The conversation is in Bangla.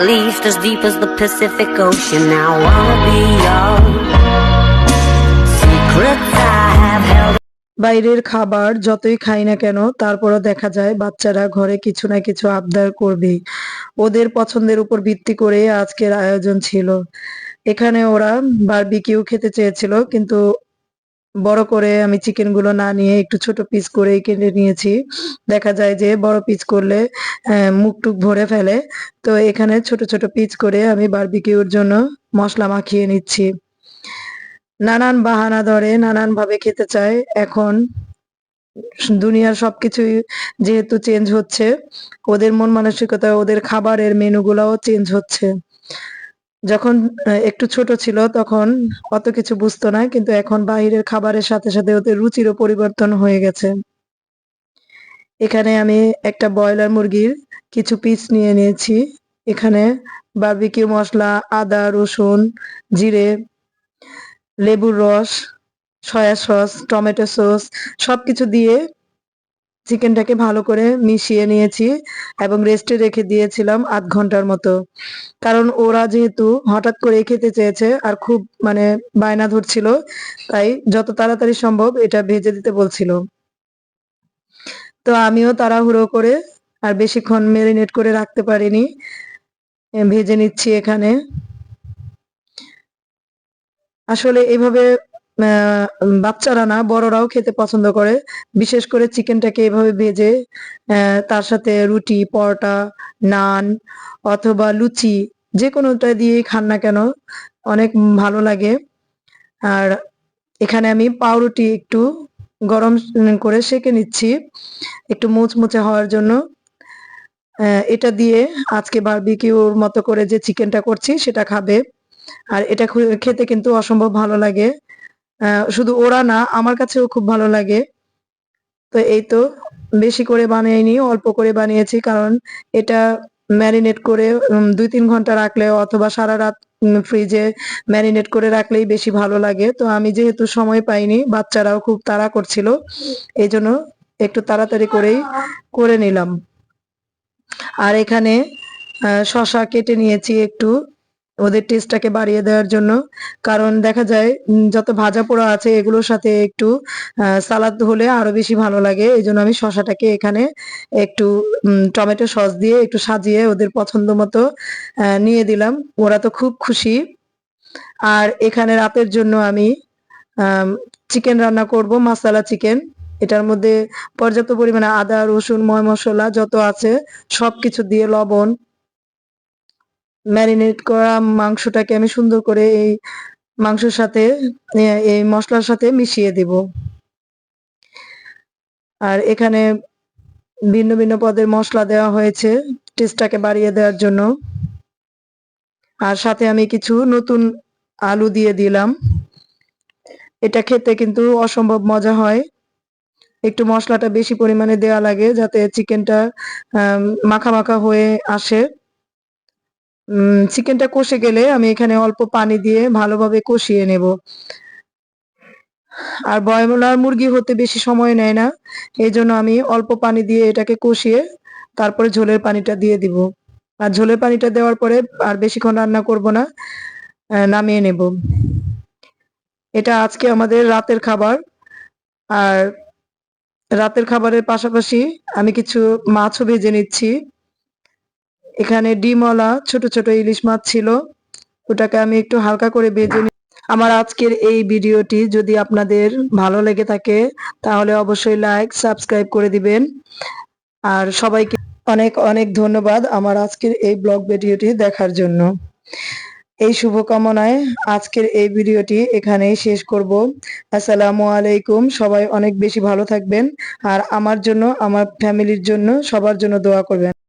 least as deep as the Pacific Ocean. Now I'll be your secrets I have held. বাইরের খাবার যতই খাই না কেন, তারপরও দেখা যায় বাচ্চারা ঘরে কিছু না কিছু আবদার করবেই ওদের পছন্দের উপর ভিত্তি করে আজকের আয়োজন ছিল এখানে ওরা বারবিকিউ খেতে চেয়েছিল, কিন্তু বড় করে আমি চিকেনগুলো না নিয়ে একটু ছোট পিস করে কেটে নিয়েছি। দেখা যায় যে বড় পিস করলে মুখ টুক ভরে ফেলে। তো এখানে ছোট ছোট পিস করে আমি বারবিকিউর জন্য মশলা মাখিয়ে নিচ্ছি। নানান বাহানা ধরে নানান ভাবে খেতে চায়। এখন দুনিয়ার সবকিছুই যেহেতু চেঞ্জ হচ্ছে, ওদের মন মানসিকতা, ওদের খাবারের মেনুগুলোও চেঞ্জ হচ্ছে। যখন একটু ছোট ছিল তখন অত কিছু বুঝতো না, কিন্তু এখন বাইরের খাবারের সাথে সাথে ওদের রুচিরও পরিবর্তন হয়ে গেছে। এখানে আমি একটা ব্রয়লার মুরগির কিছু পিস নিয়ে নিয়েছি। এখানে বারবিকিউ মশলা, আদা, রসুন, জিরে, লেবুর রস সয়া সস টমেটো সস সবকিছু দিয়ে চিকেনটাকে ভালো করে মিশিয়ে নিয়েছি এবং রেস্টে রেখে দিয়েছিলাম আধ ঘণ্টার মতো। কারণ ওরা যেহেতু হঠাৎ করে খেতে চেয়েছে আর খুব মানে বায়না ধরছিল তাই যত তাড়াতাড়ি সম্ভব এটা ভেজে দিতে বলছিল। তো আমিও তাড়াহুড়ো করে আর বেশিক্ষণ মেরিনেট করে রাখতে পারিনি। ভেজে নিচ্ছি এখানে। আসলে এভাবে বাচ্চারা না, বড়রাও খেতে পছন্দ করে। বিশেষ করে চিকেনটাকে এভাবে ভেজে তার সাথে রুটি, পরোটা, নান অথবা লুচি যে কোনোটা দিয়েই খান না কেন, অনেক ভালো লাগে। আর এখানে আমি পাউরুটি একটু গরম করে সেঁকে নিচ্ছি, একটু মুচমুচে হওয়ার জন্য। এটা দিয়ে আজকে বারবিকিউর মতো করে যে চিকেনটা করছি, সেটা খাবে। আর এটা খেতে কিন্তু অসম্ভব ভালো লাগে। শুধু ওরা না, আমার কাছেও খুব ভালো লাগে। তো এই তো, বেশি করে বানাইনি অল্প করে বানিয়েছি, কারণ এটা ম্যারিনেট করে দুই তিন ঘণ্টা রাখলে অথবা সারা রাত ফ্রিজে ম্যারিনেট করে রাখলেই বেশি ভালো লাগে। তো আমি যেহেতু সময় পাইনি, বাচ্চারাও খুব তাড়া করছিল, এই জন্য একটু তাড়াতাড়ি করেই করে নিলাম। আর এখানে শসা কেটে নিয়েছি একটু। ওদের টেস্টটাকে বাড়িয়ে দেওয়ার জন্য। কারণ দেখা যায় যত ভাজা পোড়া আছে, এগুলোর সাথে একটু সালাদ হলে আরও বেশি ভালো লাগে। এই জন্য আমি শসাটাকে এখানে একটু টমেটো সস দিয়ে একটু সাজিয়ে ওদের পছন্দ মতো নিয়ে দিলাম। ওরা তো খুব খুশি। আর এখানে রাতের জন্য আমি চিকেন রান্না করব মাসালা চিকেন এটার মধ্যে পর্যাপ্ত পরিমাণে আদা, রসুন, ময় মশলা যত আছে, সবকিছু দিয়ে লবণ ম্যারিনেট করা মাংসটাকে আমি সুন্দর করে এই মাংসের সাথে এই মশলার সাথে মিশিয়ে দেব। আর এখানে ভিন্ন ভিন্ন পদের মশলা দেওয়া হয়েছে টেস্টটাকে বাড়িয়ে দেওয়ার জন্য। আর সাথে আমি কিছু নতুন আলু দিয়ে দিলাম। এটা খেতে কিন্তু অসম্ভব মজা হয়। একটু মশলাটা বেশি পরিমাণে দেওয়া লাগে যাতে চিকেনটা মাখা মাখা হয়ে আসে। চিকেনটা কষে গেলে আমি এখানে অল্প পানি দিয়ে ভালোভাবে কষিয়ে নেব। আর ব্রয়লার মুরগি হতে বেশি সময় নেয় না, এই জন্য আমি অল্প পানি দিয়ে এটাকে কষিয়ে তারপরে ঝোলের পানিটা দিয়ে দিব। আর ঝোলের পানিটা দেওয়ার পরে আর বেশিক্ষণ রান্না করব না নামিয়ে নেব। এটা আজকে আমাদের রাতের খাবার। আর রাতের খাবারের পাশাপাশি আমি কিছু মাছও ভেজে নিচ্ছি। এখানে ডিমওয়ালা ছোট ছোট ইলিশ মাছ ছিল। ওটাকে আমি একটু হালকা করে ভেজে আমার আজকের এই ভিডিওটি যদি আপনাদের ভালো লেগে থাকে, তাহলে অবশ্যই লাইক সাবস্ক্রাইব করে দিবেন। আর সবাইকে অনেক অনেক ধন্যবাদ আমার আজকের এই ব্লগ ভিডিওটি দেখার জন্য। এই শুভকামনায় আজকের এই ভিডিওটি এখানেই শেষ করব। আসসালামু আলাইকুম, সবাই অনেক বেশি ভালো থাকবেন। আর আমার জন্য, আমার ফ্যামিলির জন্য সবার জন্য দোয়া করবেন।